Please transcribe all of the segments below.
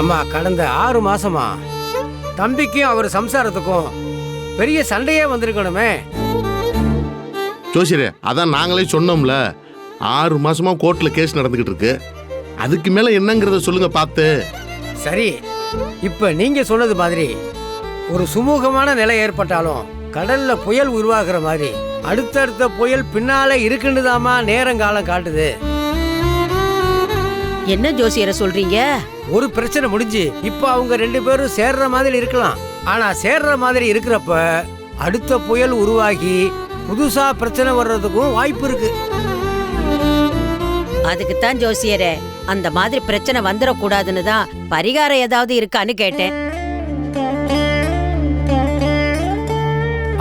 அம்மா கடந்த ஆறு மாசமா தம்பிக்கும் அவர் சம்சாரத்துக்கும் பெரிய சண்டையே வந்திருக்கணுமே. ஜோசியரே அதான் நாங்களே சொன்னோம்ல. ஆறு மாசமா கோர்ட்ல கேஸ் நடந்துகிட்டு இருக்கு அதுக்கு மேல என்னங்கிறத சொல்லுங்க பார்த்து. சரி இப்ப நீங்க சொன்னது மாதிரி ஒரு சுமூகமான நிலை ஏற்பட்டாலும் கடல்ல புயல் உருவாகிற மாதிரி அடுத்தடுத்த புயல் பின்னால இருக்குன்னுதாம்மா நேரங்காலம் காட்டுது. என்ன ஜோசியரை சொல்றீங்க? ஒரு பிரச்சனை முடிஞ்சு இப்ப அவங்க ரெண்டு பேரும் சேர்ற மாதிரி இருக்கலாம். ஆனா சேர்ற மாதிரி இருக்கிறப்ப அடுத்த புயல் உருவாகி புதுசா பிரச்சனை வர்றதுக்கும் வாய்ப்பு இருக்கு. அதுக்கு தான் ஜோசியரே அந்த மாதிரி பிரச்சனை வந்துடக்கூடாதுன்னு தான் பரிகாரம் ஏதாவது இருக்கான்னு கேட்டேன்.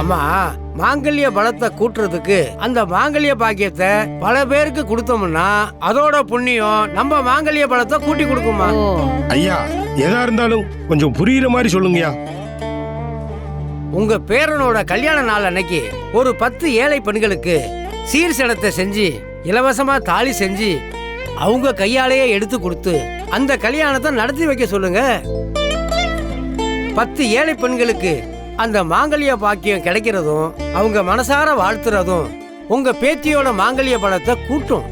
அம்மா மாங்கல்ய பலத்தை கூட்டுறதுக்கு அந்த மாங்கல்ய பாக்கியத்தை பல பேருக்கு கொடுத்தோம்னா அதோட புண்ணியம் நம்ம மாங்கல்ய பலத்தை கூட்டி கொடுக்குமா? ஐயா எதா இருந்தாலும் கொஞ்சம் புரியுற மாதிரி சொல்லுங்கய்யா. உங்க பேரனோட கல்யாண நாள் அன்னைக்கு ஒரு பத்து ஏழை பெண்களுக்கு சீர் சினத்தை செஞ்சு இலவசமா தாலி செஞ்சு அவங்க கையாலேயே எடுத்து கொடுத்து அந்த கல்யாணத்தை நடத்தி வைக்க சொல்லுங்க. பத்து ஏழை பெண்களுக்கு அந்த மாங்கல்ய பாக்கியம் கிடைக்கிறதும் அவங்க மனசார வாழ்த்துறதும் உங்க பேத்தியோட மாங்கல்ய பலத்தை கூட்டும்.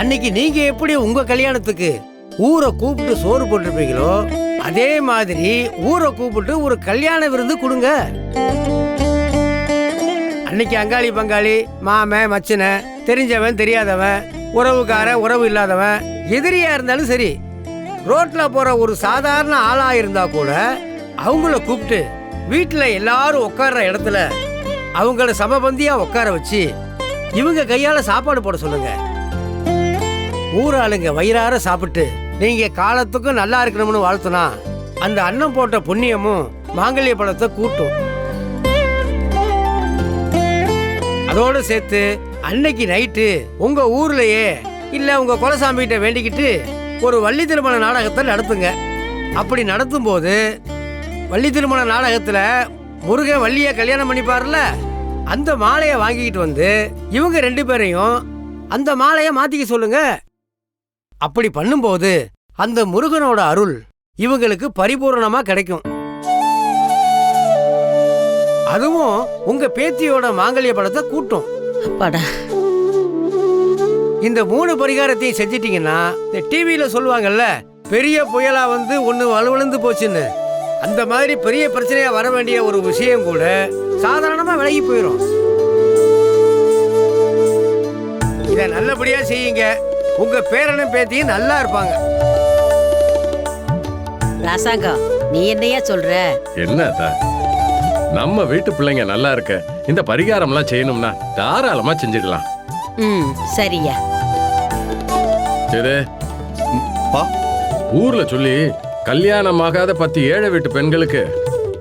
அன்னைக்கு நீங்க எப்படி உங்க கல்யாணத்துக்கு ஊரை கூப்பிட்டு சோறு போட்டிருப்பீங்களோ அதே மாதிரி ஊரை கூப்பிட்டு ஒரு கல்யாண விருந்து கொடுங்க. அன்னைக்கு அங்காளி பங்காளி மாமன் மச்சனை தெரிஞ்சவன் தெரியாதவன் உறவுக்காரன் உறவு இல்லாதவன் எதிரியா இருந்தாலும் சரி ரோட்ல போற ஒரு சாதாரண ஆளா இருந்தா கூட அவங்கள கூப்பிட்டு வீட்டுல எல்லாரும் உட்கார்ற இடத்துல அவங்கள சமபந்தியா உட்கார வச்சு இவங்க கையால சாப்பாடு போட சொல்லுங்க. ஊராளுங்க வயிறார சாப்பிட்டு நீங்க காலத்துக்கும் நல்லா இருக்கணும்னு வாழ்த்துனா அந்த அன்னம் போட்ட புண்ணியமும் மாங்கல்ய பழத்தை கூட்டும். அதோடு சேர்த்து அன்னைக்கு நைட்டு உங்க ஊர்லயே இல்ல உங்க குலசாமிகிட்ட வேண்டிக்கிட்டு ஒரு வள்ளி திருமண நாடகத்தை நடத்துங்க. அப்படி நடத்தும் போது வள்ளி திருமண நாடகத்தில் முருகன் வள்ளியை கல்யாணம் பண்ணிப்பார்ல அந்த மாலையை வாங்கிக்கிட்டு வந்து இவங்க ரெண்டு பேரையும் அந்த மாலையை மாற்றிக்க சொல்லுங்க. அப்படி பண்ணும்போது அந்த முருகனோட அருள் இவங்களுக்கு பரிபூர்ணமாக கிடைக்கும். அதுவும் உங்க பேத்தியோட மாங்கல்ய படத்தை கூட்டும். அப்பாடா. இந்த மூணு பரிகாரத்தையும் செஞ்சிட்டீங்கன்னா இந்த டிவியில சொல்லுவாங்கல்ல பெரிய புயலா வந்து ஒண்ணு வலுவிழுந்து போச்சுன்னு. அந்த மாதிரி பெரிய பிரச்சனையா வர வேண்டிய ஒரு விஷயம் கூட சாதாரணமா விலகி போயிடும் இத நல்லபடியா செய்யுங்க. உங்க பேரனும் பேத்தியும் நல்லா இருப்பாங்க. ராசாங்கம் நீ என்னையா சொல்ற? என்னதா நம்ம வீட்டு பிள்ளைங்க நல்லா இருக்க. இந்த பரிகாரம்லாம் செய்யணும்னா தாராளமா செஞ்சுக்கலாம். ம் சரியா. சரி பா. ஊர்ல சொல்லி கல்யாணம் ஆகாத பத்து ஏழை வீட்டு பெண்களுக்கு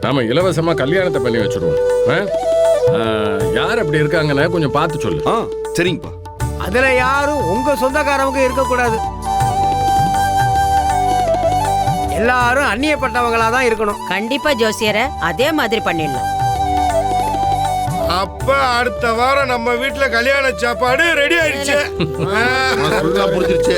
நாம இலவசமா கல்யாணத்தை பண்ணி வச்சிருவோம். யார் அப்படி இருக்காங்கன்னு கொஞ்சம் பார்த்து சொல்லு. ஆ சரிங்கப்பா. அதுல யாரும் உங்க சொந்தக்காரவங்க இருக்கக்கூடாது. எல்லாரும் அந்நியப்பட்டவங்களா தான் இருக்கணும். கண்டிப்பா ஜோசியரை அதே மாதிரி பண்ணிடலாம். அப்ப அடுத்த வாரம் நம்ம வீட்ல கல்யாண சாப்பாடு ரெடி ஆயிடுச்சு. புரிஞ்சிருச்சு.